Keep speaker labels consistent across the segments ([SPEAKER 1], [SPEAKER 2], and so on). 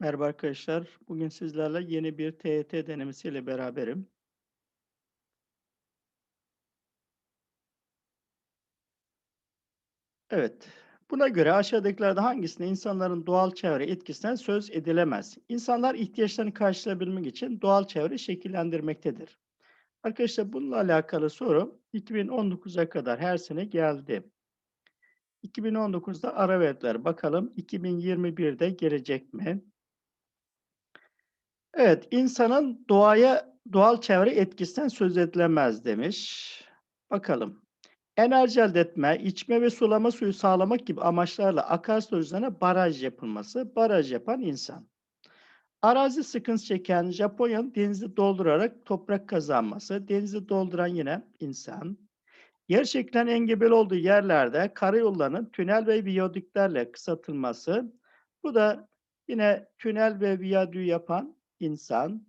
[SPEAKER 1] Merhaba arkadaşlar. Bugün sizlerle yeni bir TYT denemesiyle beraberim. Evet. Buna göre aşağıdakilerden hangisinde insanların doğal çevre etkisinden söz edilemez? İnsanlar ihtiyaçlarını karşılayabilmek için doğal çevre şekillendirmektedir. Arkadaşlar bununla alakalı soru 2019'a kadar her sene geldi. 2019'da ara verdiler. Bakalım 2021'de gelecek mi? Evet, insanın doğaya, doğal çevre etkisinden söz edilemez demiş. Bakalım. Enerji elde etme, içme ve sulama suyu sağlamak gibi amaçlarla akarsu üzerine baraj yapılması, baraj yapan insan. Arazi sıkıntı çeken Japonya'nın denizi doldurarak toprak kazanması, denizi dolduran yine insan. Yer çekilen engebeli olduğu yerlerde karayollarının tünel ve viyadüklerle kısaltılması, bu da yine tünel ve viyadüğü yapan insan.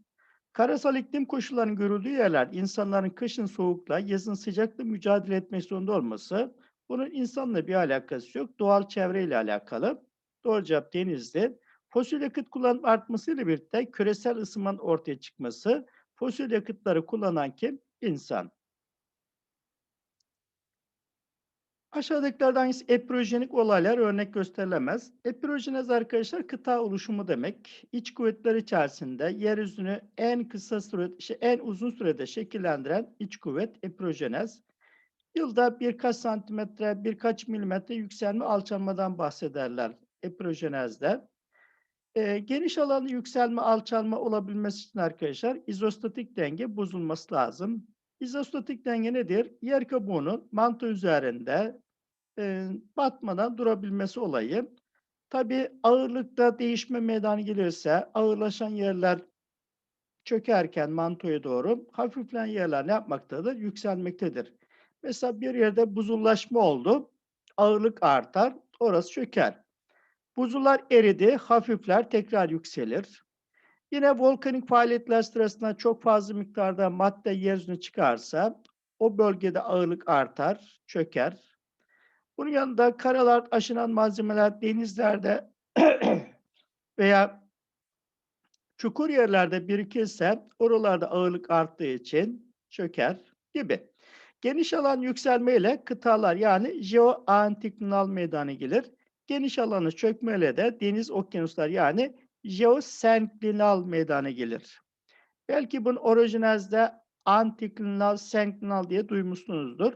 [SPEAKER 1] Karasal iklim koşullarının görüldüğü yerler, insanların kışın soğukla, yazın sıcakla mücadele etmek zorunda olması, bunun insanla bir alakası yok, doğal çevreyle alakalı. Doğru cevap denizdi. Fosil yakıt kullanım artmasıyla birlikte küresel ısınmanın ortaya çıkması, fosil yakıtları kullanan kim? İnsan. Aşağıdakilerden hangisi epirojenik olaylar örnek gösterilemez? Epirojenez arkadaşlar kıta oluşumu demek. İç kuvvetler içerisinde yeryüzünü en kısa süre, şey, en uzun sürede şekillendiren iç kuvvet epirojenez. Yılda birkaç santimetre, birkaç milimetre yükselme alçalmadan bahsederler epirojenezde. E, geniş alanlı yükselme alçalma olabilmesi için arkadaşlar izostatik denge bozulması lazım. İzostatik denge nedir? Yer kabuğunun manto üzerinde e, batmadan durabilmesi olayı. Tabi ağırlıkta değişme meydana gelirse ağırlaşan yerler çökerken mantoya doğru hafifleyen yerler ne yapmaktadır? Yükselmektedir. Mesela bir yerde buzullaşma oldu. Ağırlık artar. Orası çöker. Buzullar eridi. Hafifler tekrar yükselir. Yine volkanik faaliyetler sırasında çok fazla miktarda madde yeryüzüne çıkarsa o bölgede ağırlık artar, çöker. Bunun yanında karalar aşınan malzemeler denizlerde veya çukur yerlerde birikirse oralarda ağırlık arttığı için çöker gibi. Geniş alan yükselmeyle kıtalar yani jeoantiklinal meydana gelir. Geniş alanı çökmeyle de deniz okyanuslar yani jeosenklinal meydana gelir. Belki bunun orijinazda antiklinal, senklinal diye duymuşsunuzdur.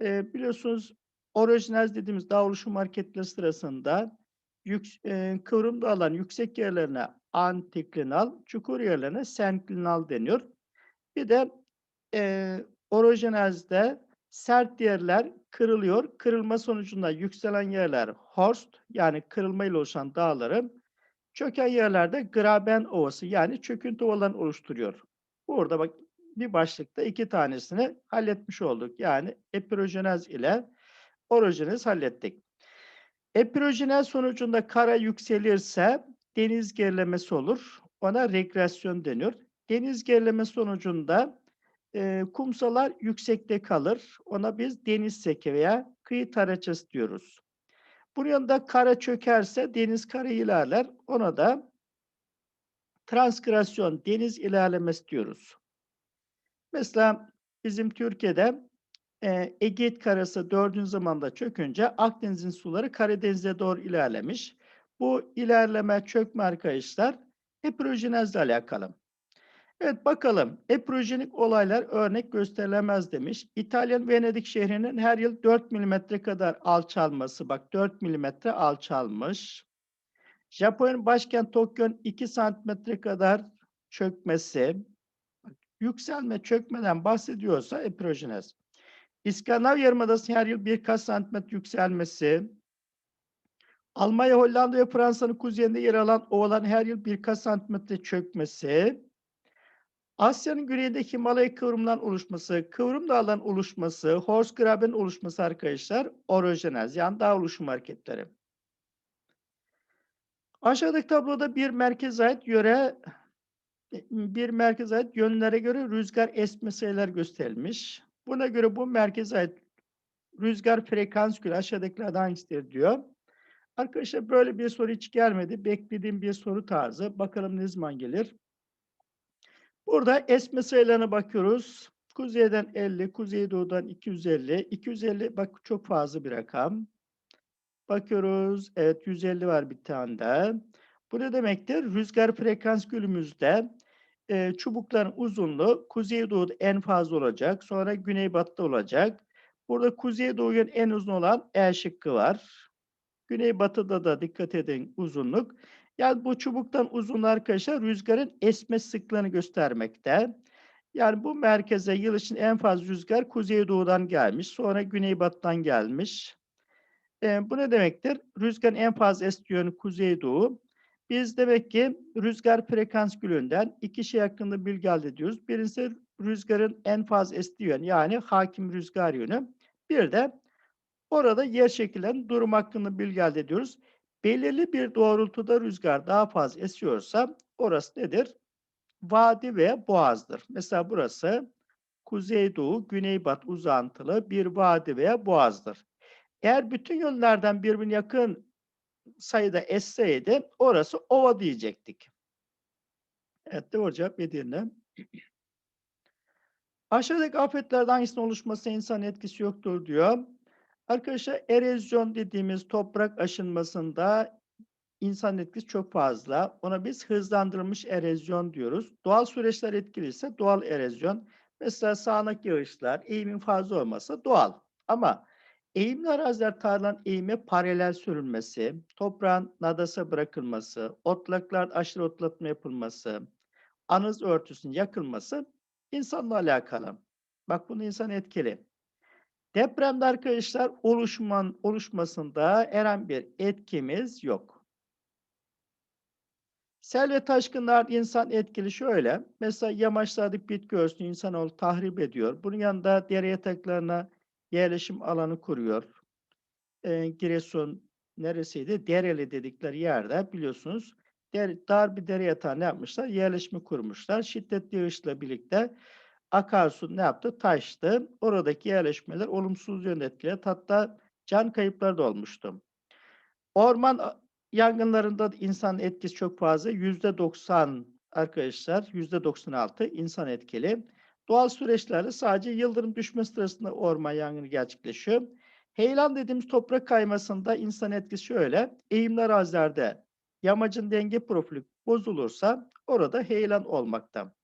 [SPEAKER 1] Ee, biliyorsunuz orijinaz dediğimiz dağ oluşum hareketleri sırasında yük, e, kıvrımda alan yüksek yerlerine antiklinal, çukur yerlerine senklinal deniyor. Bir de e, orojenezde sert yerler kırılıyor. Kırılma sonucunda yükselen yerler horst yani kırılmayla oluşan dağları çöken yerlerde graben ovası yani çöküntü ovalarını oluşturuyor. Burada bak bir başlıkta iki tanesini halletmiş olduk. Yani epirojenez ile orojenez hallettik. Epirojenez sonucunda kara yükselirse deniz gerilemesi olur. Ona regresyon deniyor. Deniz gerilemesi sonucunda e, kumsalar yüksekte kalır. Ona biz deniz seki veya kıyı taraçası diyoruz. Bunun yanında kara çökerse deniz kara ilerler. Ona da transkrasyon, deniz ilerlemesi diyoruz. Mesela bizim Türkiye'de e, Ege karası dördüncü zamanda çökünce Akdeniz'in suları Karadeniz'e doğru ilerlemiş. Bu ilerleme, çökme arkadaşlar epirojenezle alakalı. Evet bakalım. Eprojenik olaylar örnek gösterilemez demiş. İtalyan Venedik şehrinin her yıl 4 milimetre kadar alçalması. Bak 4 milimetre alçalmış. Japonya'nın başkent Tokyo'nun 2 santimetre kadar çökmesi. Bak, yükselme çökmeden bahsediyorsa epirojenez. İskandinav Yarımadası her yıl birkaç santimetre yükselmesi. Almanya, Hollanda ve Fransa'nın kuzeyinde yer alan ovaların her yıl birkaç santimetre çökmesi. Asya'nın güneyindeki Himalaya kıvrımından oluşması, kıvrım dağların oluşması, Horsgraben oluşması arkadaşlar orojenez yani dağ oluşum hareketleri. Aşağıdaki tabloda bir merkez ait yöre bir merkez ait yönlere göre rüzgar esme sayılar gösterilmiş. Buna göre bu merkez ait rüzgar frekans gülü aşağıdakilerden hangisidir diyor. Arkadaşlar böyle bir soru hiç gelmedi. Beklediğim bir soru tarzı. Bakalım ne zaman gelir? Burada esme sayılarına bakıyoruz. Kuzeyden 50, kuzeydoğudan 250. 250 bak çok fazla bir rakam. Bakıyoruz. Evet 150 var bir tane de. Bu ne demektir? Rüzgar frekans gülümüzde e, çubukların uzunluğu kuzeydoğuda en fazla olacak. Sonra güneybatıda olacak. Burada kuzeydoğuya en uzun olan E şıkkı var. Güneybatıda da dikkat edin uzunluk. Yani bu çubuktan uzun arkadaşlar rüzgarın esme sıklığını göstermekte. Yani bu merkeze yıl için en fazla rüzgar kuzeydoğudan gelmiş. Sonra güneybatıdan gelmiş. E, bu ne demektir? Rüzgarın en fazla estiği yönü kuzeydoğu. Biz demek ki rüzgar frekans gülünden iki şey hakkında bilgi elde ediyoruz. Birincisi rüzgarın en fazla estiği yön yani hakim rüzgar yönü. Bir de orada yer şekillen durum hakkında bilgi elde ediyoruz. Belirli bir doğrultuda rüzgar daha fazla esiyorsa orası nedir? Vadi ve boğazdır. Mesela burası kuzeydoğu, güneybatı uzantılı bir vadi veya boğazdır. Eğer bütün yönlerden birbirine yakın sayıda esseydi orası ova diyecektik. Evet doğru cevap Edirne. Aşağıdaki afetlerden hangisinin oluşmasına insan etkisi yoktur diyor. Arkadaşlar erozyon dediğimiz toprak aşınmasında insan etkisi çok fazla. Ona biz hızlandırılmış erozyon diyoruz. Doğal süreçler etkili ise doğal erozyon. Mesela sağanak yağışlar, eğimin fazla olması doğal. Ama eğimli araziler tarlanın eğime paralel sürülmesi, toprağın nadasa bırakılması, otlaklar aşırı otlatma yapılması, anız örtüsünün yakılması insanla alakalı. Bak bunu insan etkili. Depremde arkadaşlar oluşman, oluşmasında herhangi bir etkimiz yok. Sel ve taşkınlar insan etkili şöyle. Mesela yamaçlardaki bitki örtüsünü insanoğlu tahrip ediyor. Bunun yanında dere yataklarına yerleşim alanı kuruyor. Ee, Giresun neresiydi? Dereli dedikleri yerde biliyorsunuz der, dar bir dere yatağı ne yapmışlar? Yerleşimi kurmuşlar. Şiddetli yağışla birlikte akarsu ne yaptı? Taştı. Oradaki yerleşmeler olumsuz yönde etkiledi. Hatta can kayıpları da olmuştu. Orman yangınlarında insan etkisi çok fazla. Yüzde 90 arkadaşlar, yüzde 96 insan etkili. Doğal süreçlerde sadece yıldırım düşme sırasında orman yangını gerçekleşiyor. Heyelan dediğimiz toprak kaymasında insan etkisi şöyle. Eğimli arazilerde yamacın denge profili bozulursa orada heyelan olmakta.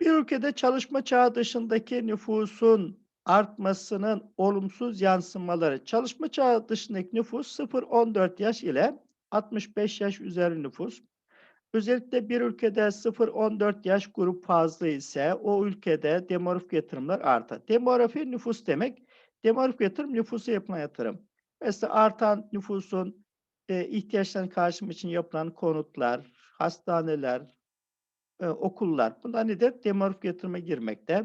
[SPEAKER 1] Bir ülkede çalışma çağı dışındaki nüfusun artmasının olumsuz yansımaları. Çalışma çağı dışındaki nüfus 0-14 yaş ile 65 yaş üzeri nüfus. Özellikle bir ülkede 0-14 yaş grup fazla ise o ülkede demografik yatırımlar artar. Demografi nüfus demek. Demografik yatırım nüfusa yapılan yatırım. Mesela artan nüfusun e, ihtiyaçlarını karşılamak için yapılan konutlar, hastaneler, e, okullar. Bunlar nedir? Demografik yatırıma girmekte.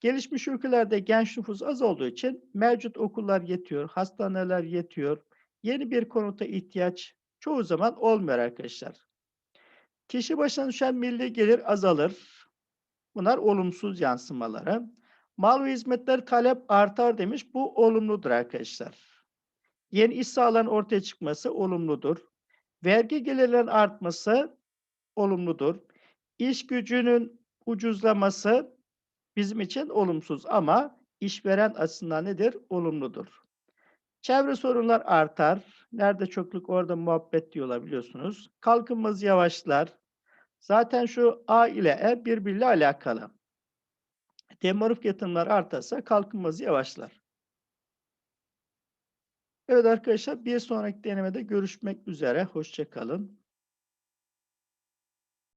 [SPEAKER 1] Gelişmiş ülkelerde genç nüfus az olduğu için mevcut okullar yetiyor, hastaneler yetiyor. Yeni bir konuta ihtiyaç çoğu zaman olmuyor arkadaşlar. Kişi başına düşen milli gelir azalır. Bunlar olumsuz yansımaları. Mal ve hizmetler talep artar demiş. Bu olumludur arkadaşlar. Yeni iş sahalarının ortaya çıkması olumludur. Vergi gelirlerin artması olumludur. İş gücünün ucuzlaması bizim için olumsuz ama işveren açısından nedir? Olumludur. Çevre sorunlar artar. Nerede çokluk orada muhabbet diyorlar biliyorsunuz. Kalkınmaz yavaşlar. Zaten şu A ile E birbiriyle alakalı. Demografik yatırımlar artarsa kalkınmaz yavaşlar. Evet arkadaşlar bir sonraki denemede görüşmek üzere. Hoşçakalın.